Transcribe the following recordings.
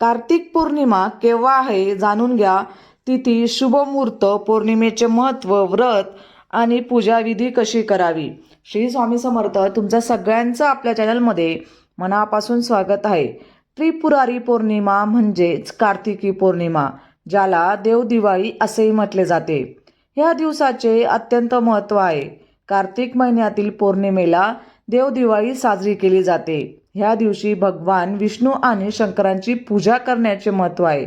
कार्तिक पौर्णिमा केव्हा आहे जाणून घ्या. तिथी शुभमुहूर्त पौर्णिमेचे महत्त्व व्रत आणि पूजाविधी कशी करावी? श्री स्वामी समर्थ तुमचं सगळ्यांचं आपल्या चॅनलमध्ये मनापासून स्वागत आहे. त्रिपुरारी पौर्णिमा म्हणजेच कार्तिकी पौर्णिमा ज्याला देवदिवाळी असेही म्हटले जाते. ह्या दिवसाचे अत्यंत महत्त्व आहे. कार्तिक महिन्यातील पौर्णिमेला देवदिवाळी साजरी केली जाते. ह्या दिवशी भगवान विष्णू आणि शंकरांची पूजा करण्याचे महत्त्व आहे.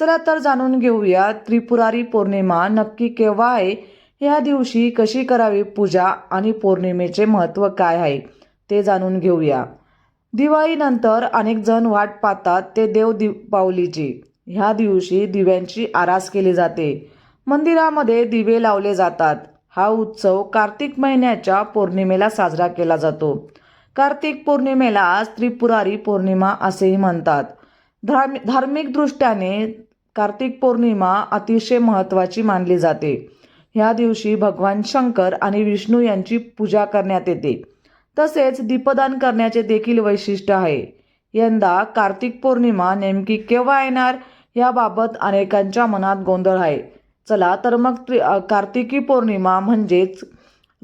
चला तर जाणून घेऊया त्रिपुरारी पौर्णिमा नक्की केव्हा आहे? ह्या दिवशी कशी करावी पूजा आणि पौर्णिमेचे महत्त्व काय आहे? ते जाणून घेऊया. दिवाळीनंतर अनेक जण वाट पाहतात ते देव दीपावलीची. ह्या दिवशी दिव्यांची आरास केली जाते. मंदिरामध्ये दिवे लावले जातात. हा उत्सव कार्तिक महिन्याच्या पौर्णिमेला साजरा केला जातो. कार्तिक पौर्णिमेला आज त्रिपुरारी पौर्णिमा असेही म्हणतात. धार्म धार्मिक दृष्ट्याने कार्तिक पौर्णिमा अतिशय महत्त्वाची मानली जाते. ह्या दिवशी भगवान शंकर आणि विष्णू यांची पूजा करण्यात येते. तसेच दीपदान करण्याचे देखील वैशिष्ट्य आहे. यंदा कार्तिक पौर्णिमा नेमकी केव्हा येणार याबाबत अनेकांच्या मनात गोंधळ आहे. चला तर मग त्रि कार्तिकी पौर्णिमा म्हणजेच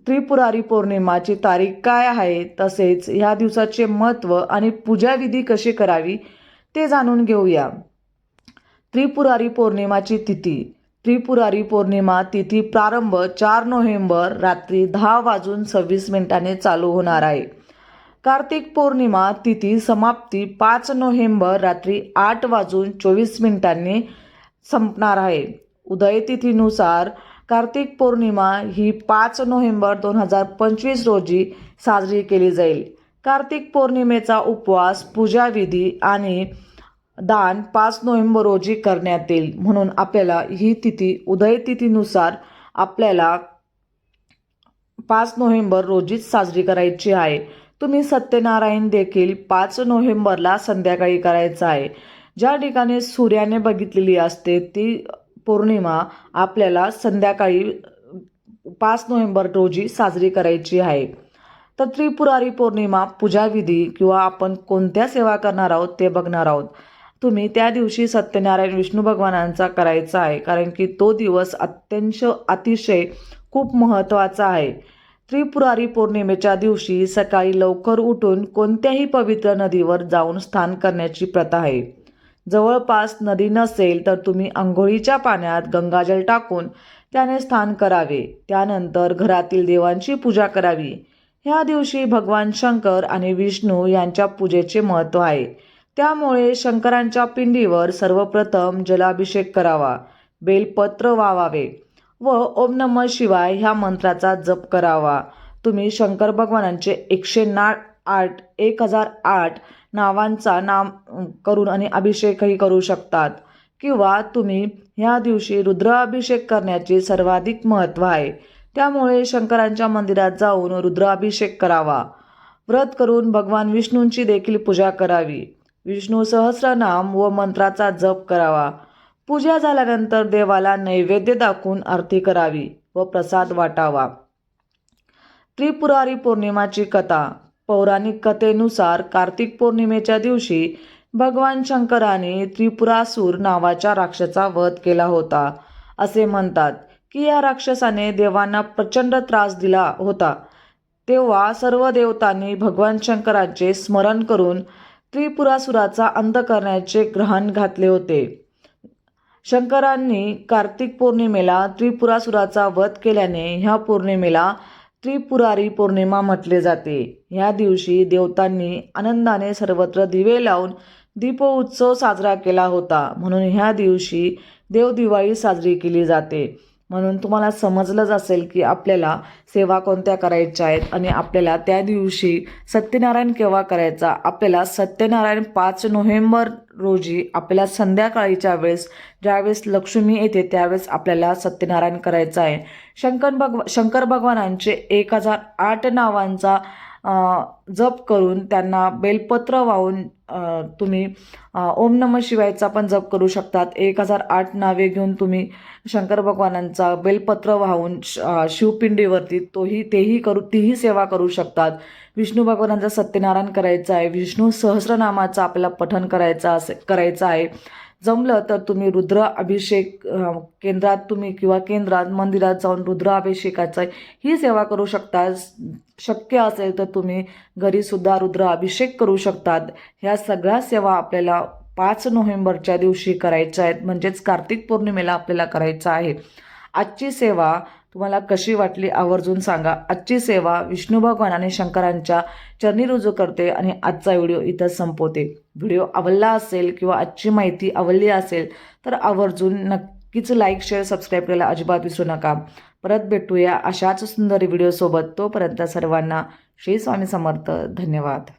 त्रिपुरारी पौर्णिमाची तारीख काय आहे? तसेच ह्या दिवसाचे महत्त्व आणि पूजाविधी कशी करावी? ते जाणून घेऊया. त्रिपुरारी पौर्णिमाची तिथी. त्रिपुरारी पौर्णिमा तिथी प्रारंभ चार नोव्हेंबर रात्री दहा वाजून सव्वीस मिनिटांनी चालू होणार आहे. कार्तिक पौर्णिमा तिथी समाप्ती पाच नोव्हेंबर रात्री आठ वाजून चोवीस मिनिटांनी संपणार आहे. उदय तिथीनुसार कार्तिक पौर्णिमा ही पाच नोव्हेंबर दोन हजार पंचवीस रोजी साजरी केली जाईल. कार्तिक पौर्णिमेचा उपवास पूजाविधी आणि दान पाच नोव्हेंबर रोजी करण्यात येईल. म्हणून आपल्याला ही तिथी उदय तिथीनुसार आपल्याला पाच नोव्हेंबर रोजीच साजरी करायची आहे. तुम्ही सत्यनारायण देखील पाच नोव्हेंबरला संध्याकाळी करायचं आहे. ज्या ठिकाणी सूर्याने बघितलेली असते ती पौर्णिमा आपल्याला संध्याकाळी पाच नोव्हेंबर रोजी साजरी करायची आहे. तर त्रिपुरारी पौर्णिमा पूजाविधी किंवा आपण कोणत्या सेवा करणार आहोत ते बघणार आहोत. तुम्ही त्या दिवशी सत्यनारायण विष्णू भगवानांचा करायचा आहे कारण की तो दिवस अत्यंत अतिशय खूप महत्त्वाचा आहे. त्रिपुरारी पौर्णिमेच्या दिवशी सकाळी लवकर उठून कोणत्याही पवित्र नदीवर जाऊन स्नान करण्याची प्रथा आहे. जवळपास नदी नसेल तर तुम्ही आंघोळीच्या पाण्यात गंगाजल टाकून त्याने स्थान करावे. त्यानंतर घरातील देवांची पूजा करावी. ह्या दिवशी भगवान शंकर आणि विष्णू यांच्या पूजेचे महत्त्व आहे. त्यामुळे शंकरांच्या पिंडीवर सर्वप्रथम जलाभिषेक करावा. बेलपत्र वावावे व ओम नम शिवाय ह्या मंत्राचा जप करावा. तुम्ही शंकर भगवानांचे एकशे ना आठ एक हजार आठ नावांचा नाम करून आणि अभिषेकही करू शकतात. किंवा तुम्ही ह्या दिवशी रुद्राभिषेक करण्याचे सर्वाधिक महत्त्व आहे. त्यामुळे शंकरांच्या मंदिरात जाऊन रुद्राभिषेक करावा. व्रत करून भगवान विष्णूंची देखील पूजा करावी. विष्णू सहस्रनाम व मंत्राचा जप करावा. पूजा झाल्यानंतर देवाला नैवेद्य दाखवून आरती करावी व प्रसाद वाटावा. त्रिपुरारी पौर्णिमाची कथा. पौराणिक कथेनुसार कार्तिक पौर्णिमेच्या दिवशी भगवान शंकराने त्रिपुरासूर नावाच्या राक्षसा वध केला होता. असे म्हणतात की या राक्षसाने देवांना प्रचंड त्रास दिला होता. तेव्हा सर्व देवतांनी भगवान शंकराचे स्मरण करून त्रिपुरासुराचा अंत करण्याचे ग्रहण घातले होते. शंकरांनी कार्तिक पौर्णिमेला त्रिपुरासुराचा वध केल्याने ह्या पौर्णिमेला त्रिपुरारी पौर्णिमा म्हटले जाते. ह्या दिवशी देवतांनी आनंदाने सर्वत्र दिवे लावून दीपोत्सव साजरा केला होता. म्हणून ह्या दिवशी देवदिवाळी साजरी केली जाते. म्हणून तुम्हाला समजलंच असेल की आपल्याला सेवा कोणत्या करायच्या आहेत आणि आपल्याला त्या दिवशी सत्यनारायण केव्हा करायचा? आपल्याला सत्यनारायण पाच नोव्हेंबर रोजी आपल्याला संध्याकाळीच्या वेळेस ज्यावेळेस लक्ष्मी येते त्यावेळेस आपल्याला सत्यनारायण करायचं आहे. शंकर भगवा शंकर भगवानांचे एक हजार आठ नावांचा जप करून त्यांना बेलपत्र वाहून तुम्ही ओम नम शिवायचा पण जप करू शकतात. एक हजार आठ नावे घेऊन तुम्ही शंकर भगवानांचा बेलपत्र वाहून श- शिवपिंडीवरती तोही तेही करू तीही सेवा करू शकतात. विष्णू भगवानांचा सत्यनारायण करायचा आहे. विष्णू सहस्रनामाचा आपल्याला पठन करायचा असे करायचं आहे. जमलं तर तुम्ही रुद्र अभिषेक केंद्रात तुम्ही किंवा केंद्रात मंदिरात जाऊन रुद्र अभिषेकाचा ही सेवा करू शकता. शक्य असेल तर तुम्ही घरीसुद्धा रुद्र अभिषेक करू शकतात. ह्या सगळ्या सेवा आपल्याला पाच नोव्हेंबरच्या दिवशी करायच्या आहेत. म्हणजेच कार्तिक पौर्णिमेला आपल्याला करायचं आहे. आजची सेवा तुम्हाला कशी वाटली आवर्जून सांगा. आजची सेवा विष्णू भगवान आणि शंकरांच्या चरणी रुजू करते आणि आजचा व्हिडिओ इथं संपवते. व्हिडिओ आवडला असेल किंवा आजची माहिती आवडली असेल तर आवर्जून नक्कीच लाईक शेअर सबस्क्राईब करायला अजिबात विसरू नका. परत भेटूया अशाच सुंदर व्हिडिओसोबत. तोपर्यंत सर्वांना श्री स्वामी समर्थ. धन्यवाद.